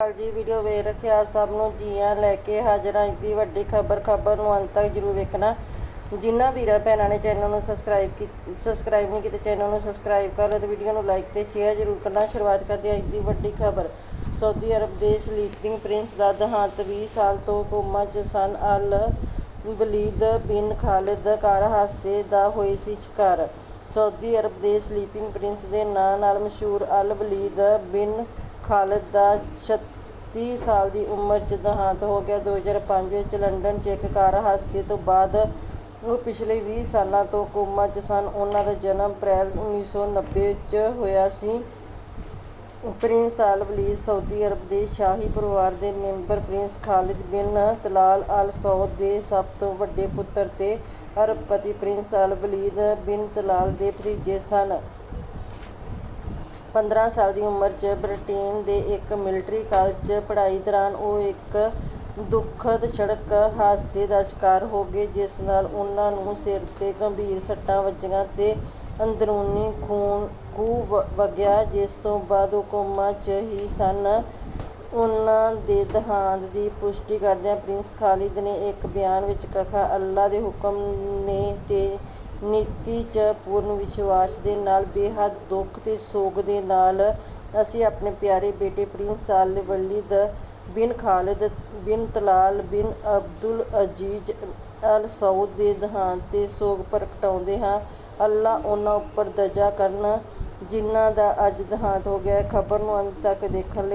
ਹਾਲ ਜੀ ਵੀਡੀਓ ਵੇਖ ਰੱਖਿਆ ਆਪ ਸਭ ਨੂੰ ਜੀਆਂ ਲੈ ਕੇ ਹਾਜ਼ਰ ਹਾਂ। ਅੱਜ ਦੀ ਵੱਡੀ ਖਬਰ ਖਬਰ ਨੂੰ ਅੰਤ ਤੱਕ ਜਰੂਰ ਵੇਖਣਾ। ਜਿਨ੍ਹਾਂ ਵੀਰਾਂ ਭੈਣਾਂ ਨੇ ਚੈਨਲ ਨੂੰ ਸਬਸਕ੍ਰਾਈਬ ਕੀ ਸਬਸਕ੍ਰਾਈਬ ਨਹੀਂ ਕੀਤਾ ਚੈਨਲ ਨੂੰ ਸਬਸਕ੍ਰਾਈਬ ਕਰ ਲਓ ਤੇ ਵੀਡੀਓ ਨੂੰ ਲਾਈਕ ਤੇ ਸ਼ੇਅਰ ਜਰੂਰ ਕਰਨਾ। ਸ਼ੁਰੂਆਤ ਕਰਦੇ ਹਾਂ ਅੱਜ ਦੀ ਵੱਡੀ ਖਬਰ। ਸਾਊਦੀ ਅਰਬ ਦੇ ਸਲੀਪਿੰਗ ਪ੍ਰਿੰਸ ਦਾ ਦੇਹਾਂਤ 20 ਸਾਲ ਤੋਂ ਕੋਮਾ 'ਚ ਸਨ। ਅਲ ਵਲੀਦ ਬਿਨ ਖਾਲਿਦ ਕਾਰ ਹਾਦਸੇ ਦਾ ਹੋਈ ਸੀ ਸ਼ਿਕਾਰ। ਸਾਊਦੀ ਅਰਬ ਦੇ ਸਲੀਪਿੰਗ ਪ੍ਰਿੰਸ ਦੇ ਨਾਂ ਨਾਲ ਮਸ਼ਹੂਰ ਅਲ ਵਲੀਦ ਬਿਨ ਖਾਲਿਦ ਦਾ 36 ਸਾਲ ਦੀ ਉਮਰ 'ਚ ਦੇਹਾਂਤ ਹੋ ਗਿਆ। 2005 ਵਿੱਚ ਲੰਡਨ 'ਚ ਇੱਕ ਕਾਰ ਹਾਦਸੇ ਤੋਂ ਬਾਅਦ ਉਹ ਪਿਛਲੇ 20 ਸਾਲਾਂ ਤੋਂ ਕੋਮਾ 'ਚ ਸਨ। ਉਹਨਾਂ ਦਾ ਜਨਮ ਅਪ੍ਰੈਲ 1990 ਵਿੱਚ ਹੋਇਆ ਸੀ। ਪ੍ਰਿੰਸ ਅਲ ਵਲੀਦ ਸਾਊਦੀ ਅਰਬ ਦੇ ਸ਼ਾਹੀ ਪਰਿਵਾਰ ਦੇ ਮੈਂਬਰ ਪ੍ਰਿੰਸ ਖਾਲਿਦ ਬਿਨ ਤਲਾਲ ਅਲ ਸੌਦ ਦੇ ਸਭ ਤੋਂ ਵੱਡੇ ਪੁੱਤਰ ਤੇ ਅਰਬਪਤੀ ਪ੍ਰਿੰਸ ਅਲ ਵਲੀਦ ਬਿਨ ਤਲਾਲ ਦੇ ਭਤੀਜੇ ਸਨ। 15 ਸਾਲ ਦੀ ਉਮਰ 'ਚ ਬ੍ਰਿਟੇਨ ਦੇ ਇੱਕ ਮਿਲਟਰੀ ਕਾਲਜ 'ਚ ਪੜ੍ਹਾਈ ਦੌਰਾਨ ਉਹ ਇੱਕ ਦੁਖਦ ਸੜਕ ਹਾਦਸੇ ਦਾ ਸ਼ਿਕਾਰ ਹੋ ਗਏ, ਜਿਸ ਨਾਲ ਉਹਨਾਂ ਨੂੰ ਸਿਰ 'ਤੇ ਗੰਭੀਰ ਸੱਟਾਂ ਵੱਜੀਆਂ ਅਤੇ ਅੰਦਰੂਨੀ ਖੂਨ ਖੂਹ ਵ- ਵਗਿਆ, ਜਿਸ ਤੋਂ ਬਾਅਦ ਉਹ ਕੋਮਾ 'ਚ ਹੀ ਸਨ। ਉਹਨਾਂ ਦੇ ਦੇਹਾਂਤ ਦੀ ਪੁਸ਼ਟੀ ਕਰਦਿਆਂ ਪ੍ਰਿੰਸ ਖਾਲਿਦ ਨੇ ਇੱਕ ਬਿਆਨ ਵਿੱਚ ਕਹਾ ਅੱਲਾ ਦੇ ਹੁਕਮ ਨੇ ਤੇ ਨੀਤੀ 'ਚ ਪੂਰਨ ਵਿਸ਼ਵਾਸ ਦੇ ਨਾਲ, ਬੇਹੱਦ ਦੁੱਖ ਤੇ ਸੋਗ ਦੇ ਨਾਲ ਅਸੀਂ ਆਪਣੇ ਪਿਆਰੇ ਬੇਟੇ ਪ੍ਰਿੰਸ ਅਲ ਵਲੀਦ ਬਿਨ ਖਾਲਿਦ, ਬਿਨ ਤਲਾਲ, ਬਿਨ ਅਬਦੁਲ ਅਜੀਜ਼ ਅਲ ਸਊਦ ਦੇ ਦੇਹਾਂਤ ਤੇ ਸੋਗ ਪ੍ਰਗਟਾਉਂਦੇ ਹਾਂ। ਅੱਲਾ ਉਹਨਾਂ ਉੱਪਰ ਦਜਾ ਕਰਨ ਜਿਨ੍ਹਾਂ ਦਾ ਅੱਜ ਦੇਹਾਂਤ ਹੋ ਗਿਆ ਹੈ। ਖਬਰ ਨੂੰ ਅੰਤ ਤੱਕ ਦੇਖਣ ਲਈ